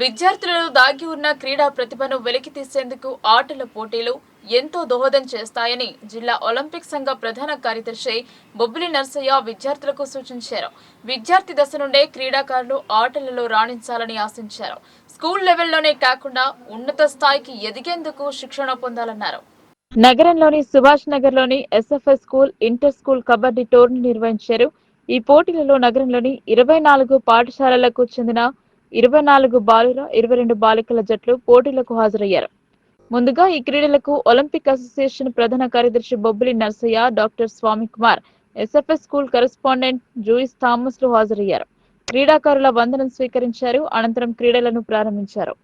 విద్యార్థులలో దాగి ఉన్న క్రీడా ప్రతిభను వెలికి తీసేందుకు ఆటల పోటీలు ఎంతో దోహదం చేస్తాయని జిల్లా ఒలింపిక్ సంఘ ప్రధాన కార్యదర్శి బొబ్బిలి నర్సయ్య విద్యార్థులకు సూచించారు. విద్యార్థి దశ నుండే క్రీడాకారులు ఆటలలో రాణించాలని ఆశించారు. స్కూల్ లెవెల్లోనే కాకుండా ఉన్నత స్థాయికి ఎదిగేందుకు శిక్షణ పొందాలన్నారు. నగరంలోని సుభాష్ నగర్లోని S F S school inter school kabaddi tourney నిర్వహించారు. ఈ పోటీలలో నగరంలోని ఇరవై నాలుగు పాఠశాలలకు చెందిన ఇరవై నాలుగు బాలుల ఇరవై రెండు బాలికల జట్లు పోటీలకు హాజరయ్యారు. ముందుగా ఈ క్రీడలకు ఒలింపిక్ అసోసియేషన్ ప్రధాన కార్యదర్శి Bobbili Narsaiah doctor Swamy Kumar S F S school correspondent Jewish థామస్లు హాజరయ్యారు. క్రీడాకారుల వందనం స్వీకరించారు అనంతరం క్రీడలను ప్రారంభించారు.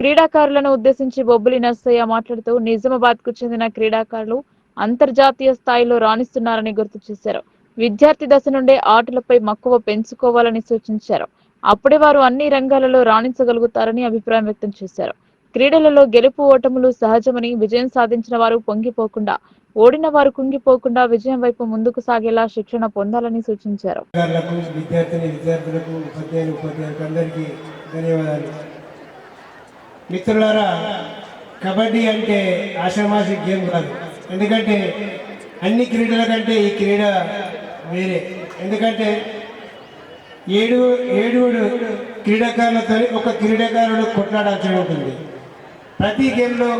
క్రీడాకారులను ఉద్దేశించి బొబ్బిలి నర్సయ్య మాట్లాడుతూ నిజామాబాద్కు చెందిన క్రీడాకారులు అంతర్జాతీయ స్థాయిలో రాణిస్తున్నారని గుర్తు చేశారు. విద్యార్థి దశ నుండే ఆటలపై మక్కువ పెంచుకోవాలని సూచించారు. అప్పుడే వారు అన్ని రంగాలలో రాణించగలుగుతారని అభిప్రాయం వ్యక్తం చేశారు. క్రీడలలో గెలుపు ఓటములు సహజమని విజయం సాధించిన వారు పొంగిపోకుండా ఓడిన వారు కుంగిపోకుండా విజయం వైపు ముందుకు సాగేలా శిక్షణ పొందాలని సూచించారు. మిత్రులారా కబడ్డీ అంటే ఆషామాసి గేమ్ కాదు. ఎందుకంటే అన్ని క్రీడల కంటే ఈ క్రీడ వేరే. ఎందుకంటే ఏడు ఏడుగుడు క్రీడాకారులతో ఒక క్రీడాకారుడు కొట్లాడాల్సి ఉంటుంది ప్రతి గేమ్లో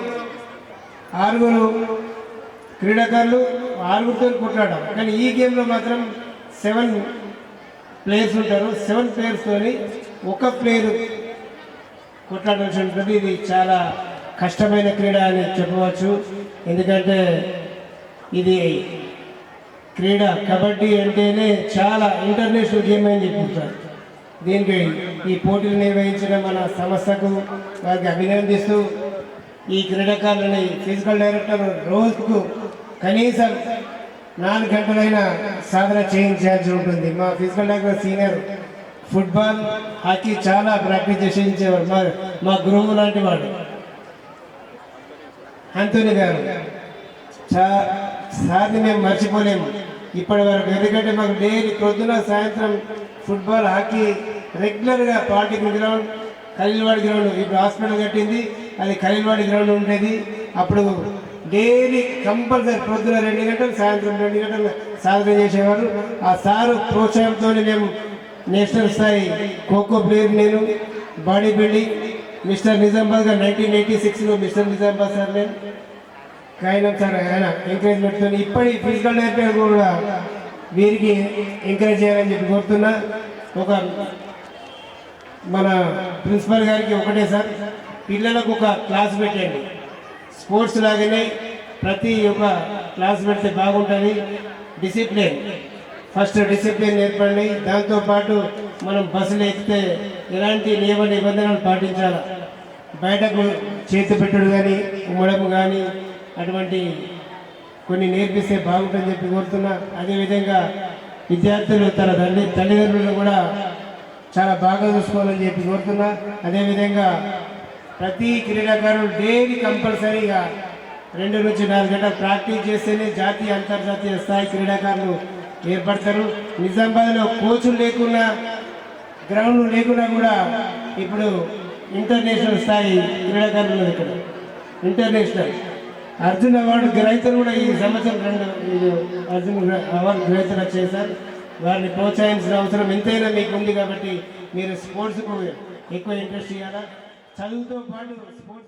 ఆరుగురు క్రీడాకారులు ఆరుగురితో కొట్లాడాలి కానీ ఈ గేమ్లో మాత్రం సెవెన్ ప్లేయర్స్ ఉంటారు. సెవెన్ ప్లేయర్స్తో ఒక ప్లేయర్ కొట్లాడాల్సి ఉంటుంది ఇది చాలా కష్టమైన క్రీడ అని చెప్పవచ్చు. ఎందుకంటే ఇది క్రీడ కబడ్డీ అంటేనే చాలా ఇంటర్నేషనల్ గేమ్ అని చెప్పుకుంటారు దీనికి ఈ పోటీలు నిర్వహించిన మన సంస్థకు వారికి అభినందిస్తూ ఈ క్రీడాకారులని ఫిజికల్ డైరెక్టర్ రోజుకు కనీసం నాలుగు గంటలైన సాధన చేయించాల్సి ఉంటుంది. మా physical director senior football hockey చాలా ప్రాక్టీస్ చేసేవారు మా మా గురువు లాంటి వాడు. అంతోని గారు చా సార్ని మేము మర్చిపోలేము. ఇప్పటి వరకు ఎందుకంటే మాకు డైలీ పొద్దున సాయంత్రం ఫుట్బాల్ హాకీ రెగ్యులర్గా పార్టీ గ్రౌండ్ ఖలీల్వాడి గ్రౌండ్ ఇప్పుడు హాస్పిటల్ కట్టింది అది ఖలీల్వాడి గ్రౌండ్ ఉండేది. అప్పుడు డైలీ కంపల్సరీ పొద్దున రెండు గంటలు సాయంత్రం రెండు గంటలు సాధన చేసేవారు. ఆ సారు ప్రోత్సాహంతో మేము నేషనల్ స్థాయి ఖోఖో ప్లేయర్ నేను బాడీ బిల్డింగ్ మిస్టర్ నిజామాబాద్గా నైన్టీన్ ఎయిటీ సిక్స్లో మిస్టర్ నిజామాబాద్ సార్ నేను. కాయనం సార్ ఆయన ఎంకరేజ్మెంట్తో ఇప్పటి ఫిజికల్ థెరపీ కూడా వీరికి ఎంకరేజ్ చేయాలని చెప్పి కోరుతున్నా. ఒక మన ప్రిన్సిపల్ గారికి ఒకటే సార్ పిల్లలకు ఒక క్లాస్ పెట్టండి. స్పోర్ట్స్ లాగానే ప్రతి ఒక్క క్లాస్ పెడితే బాగుంటుంది. డిసిప్లిన్ ఫస్ట్ డిసిప్లిన్ నేర్పండి. దాంతోపాటు మనం బస్సులు ఎక్కితే ఎలాంటి నియమ నిబంధనలు పాటించాలి? బయటకు చేతి పెట్టడం కానీ ఉమ్మడం కానీ అటువంటి కొన్ని నేర్పిస్తే బాగుంటుందని చెప్పి కోరుతున్నా. అదేవిధంగా విద్యార్థులు తన తల్లి తల్లిదండ్రులను కూడా చాలా బాగా చూసుకోవాలని చెప్పి కోరుతున్నా. అదేవిధంగా ప్రతి క్రీడాకారుడు డైలీ కంపల్సరీగా రెండు నుంచి నాలుగు గంటలు ప్రాక్టీస్ చేస్తేనే జాతీయ అంతర్జాతీయ స్థాయి క్రీడాకారులు ఏర్పడతారు. నిజామాబాద్లో కోచులు లేకున్నా గ్రౌండ్ లేకున్నా కూడా ఇప్పుడు ఇంటర్నేషనల్ స్థాయి క్రీడాకారులు ఇక్కడ. ఇంటర్నేషనల్. అర్జున్ అవార్డు గ్రహీతలు కూడా ఈ సంవత్సరం రెండు అర్జున్ అవార్డు గ్రహీతలు వచ్చాయి సార్ వారిని ప్రోత్సహించిన అవసరం ఎంతైనా మీకు ఉంది కాబట్టి మీరు స్పోర్ట్స్కు ఎక్కువ ఇంట్రెస్ట్ ఇవ్వాలా చదువుతో పాటు స్పోర్ట్స్